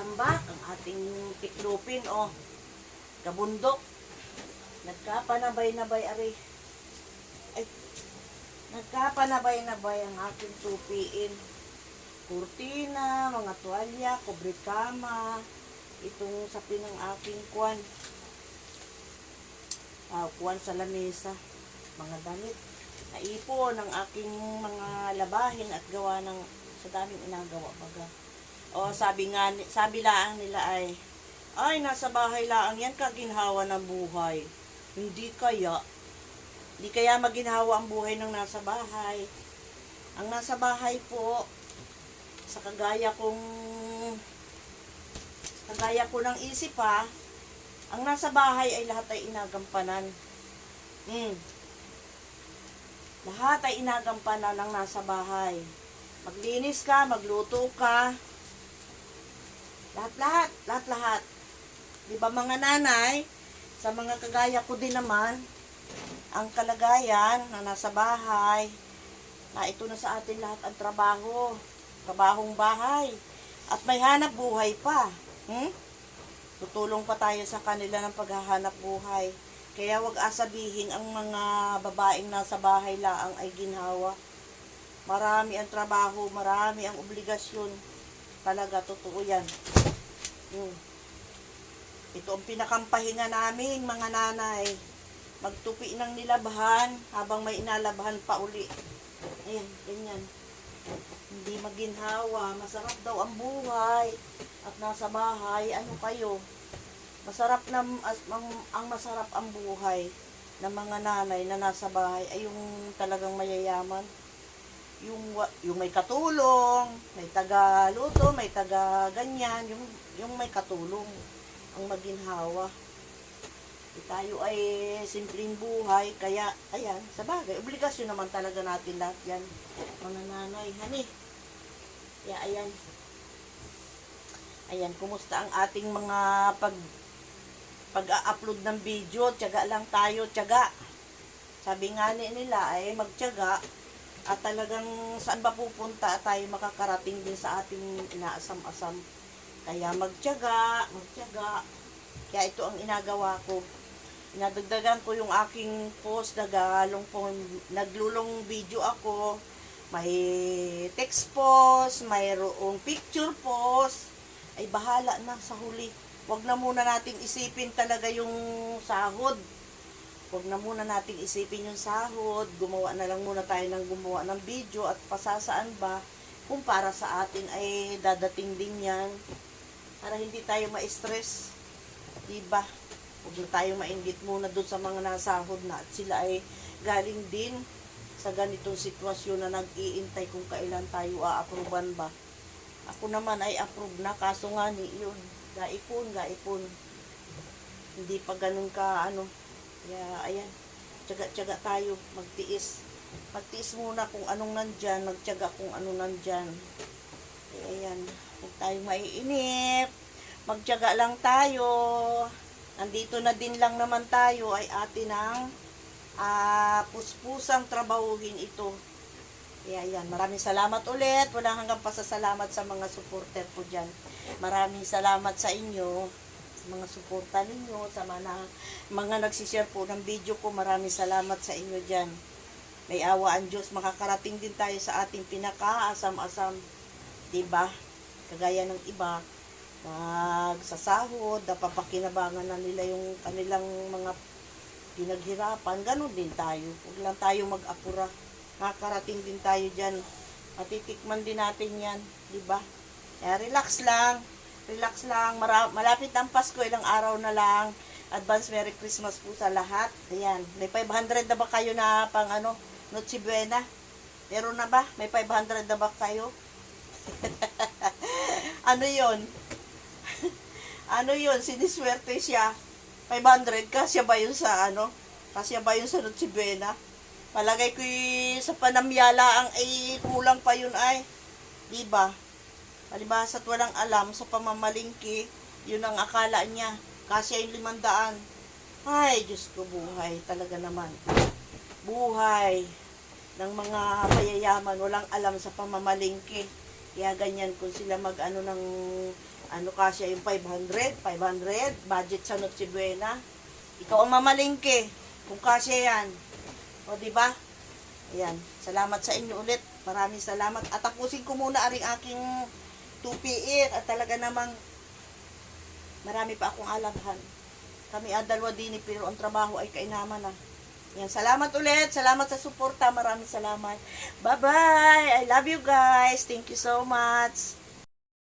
tambak, ang ating tiklupin, o. Kabundok. Nagkapanabay-nabay, ari. Ay, nagkapanabay-nabay ang aking tupiin. Kurtina, mga tuwalya, kubrikama, itong sapin ng aking kwan. Ah, kwan sa lamesa, mga damit. Naipon ang aking mga labahin at gawa ng sa daming inagawa baga. Sabi nga, sabi laang nila ay, ay nasa bahay laang yan kaginhawa ng buhay. Hindi kaya, hindi kaya maginhawa ang buhay ng nasa bahay. Ang nasa bahay po, sa kagaya kong sa kagaya ko ng isip ha, ang nasa bahay ay lahat ay inagampanan. Hmm. Lahat ay inagampanan ng nasa bahay. Maglinis ka, magluto ka. Lahat-lahat, lahat-lahat. Di ba mga nanay, sa mga kagaya ko din naman, ang kalagayan na nasa bahay, na ito na sa atin lahat ang trabaho, trabahong bahay, at may hanap buhay pa. Hmm? Tutulong pa tayo sa kanila ng paghahanap buhay. Kaya wag asabihin ang mga babaeng nasa bahay laang ay ginhawa. Marami ang trabaho, marami ang obligasyon. Talaga, totoo yan. Hmm. Ito ang pinakampahinga namin, mga nanay. Magtupi ng nilabhan habang may inalabhan pa uli. Ayan, ganyan. Hindi maginhawa. Masarap daw ang buhay. At nasa bahay, ano kayo? Masarap na, ang, ang masarap ang buhay ng mga nanay na nasa bahay ay yung talagang mayayaman. Yung, yung may katulong, may taga luto, may taga ganyan, yung, yung may katulong ang maginhawa. Eh, tayo ay simpleng buhay, kaya, ayan, sa bagay, obligasyon naman talaga natin lahat yan. Mga nanay, hani. Kaya, ayan. Ayan, kumusta ang ating mga pag pag-upload ng video, tiyaga lang tayo, tiyaga. Sabi nga ni nila ay magtiyaga at talagang saan ba pupunta tayo makakarating din sa ating inaasam-asam. Kaya magtiyaga, magtiyaga. Kaya ito ang inagawa ko. Inadagdagan ko yung aking post, nagalong po, naglulong video ako. May text post, mayroong picture post. Ay bahala na sa huli. Huwag na muna nating isipin talaga yung sahod. Huwag na muna nating isipin yung sahod. Gumawa na lang muna tayo ng gumawa ng video at pasasaan ba kung para sa atin ay dadating din yan. Para hindi tayo ma-stress. Diba? Huwag na tayo mainggit muna doon sa mga nasahod na at sila ay galing din sa ganitong sitwasyon na nag-iintay kung kailan tayo a-approvean ba. Ako naman ay approve na kaso nga ni yun. Gaipon, gaipon. Hindi pa ganun ka ano. Kaya ayan, tiyaga-tiyaga tayo, magtiis. Magtiis muna kung anong nandyan, magtiyaga kung ano nandyan. Kaya ayan, huwag tayong maiinip. Magtiyaga lang tayo. Nandito na din lang naman tayo ay atin ang ah, puspusang trabahuhin ito. Kaya yan, maraming salamat ulit. Walang hanggang pasasalamat sa mga supporter ko dyan. Maraming salamat sa inyo, mga suporta ninyo, sa mga, mga nagsishare po ng video ko. Maraming salamat sa inyo dyan. May awa ang Diyos, makakarating din tayo sa ating pinakaasam-asam. Diba? Kagaya ng iba, nagsasahod, napapakinabangan na nila yung kanilang mga pinaghirapan. Ganon din tayo. Huwag lang tayo mag-apura makakarating din tayo dyan. Matitikman din natin yan, di ba? Kaya relax lang, relax lang. Mara- malapit ang Pasko, ilang araw na lang. Advance Merry Christmas po sa lahat. Ayan, may 500 na ba kayo na pang ano, Noche Buena? Meron na ba? May 500 na ba kayo? ano yon? ano yon? Siniswerte siya. 500 ka, siya ba yun sa ano? Kasya ba yun sa Noche Buena? Palagay ko sa panamyala ang ay kulang pa yun ay. Di ba? Palibhasa at walang alam sa pamamalingki, yun ang akala niya. Kasi yung limandaan. Ay, Diyos ko buhay. Talaga naman. Buhay ng mga mayayaman. Walang alam sa pamamalingki. Kaya ganyan kung sila mag ano ng Ano kasya yung 500? 500, budget sa Noche Buena. Ikaw ang mamalingke kung kasya yan. O, di ba? Ayan. Salamat sa inyo ulit. Maraming salamat. At tapusin ko muna aring aking tupiin. At talaga namang marami pa akong alabhan. Kami ang dalawa din pero ang trabaho ay kainaman na. Yan, salamat ulit. Salamat sa suporta. Maraming salamat. Bye-bye. I love you guys. Thank you so much.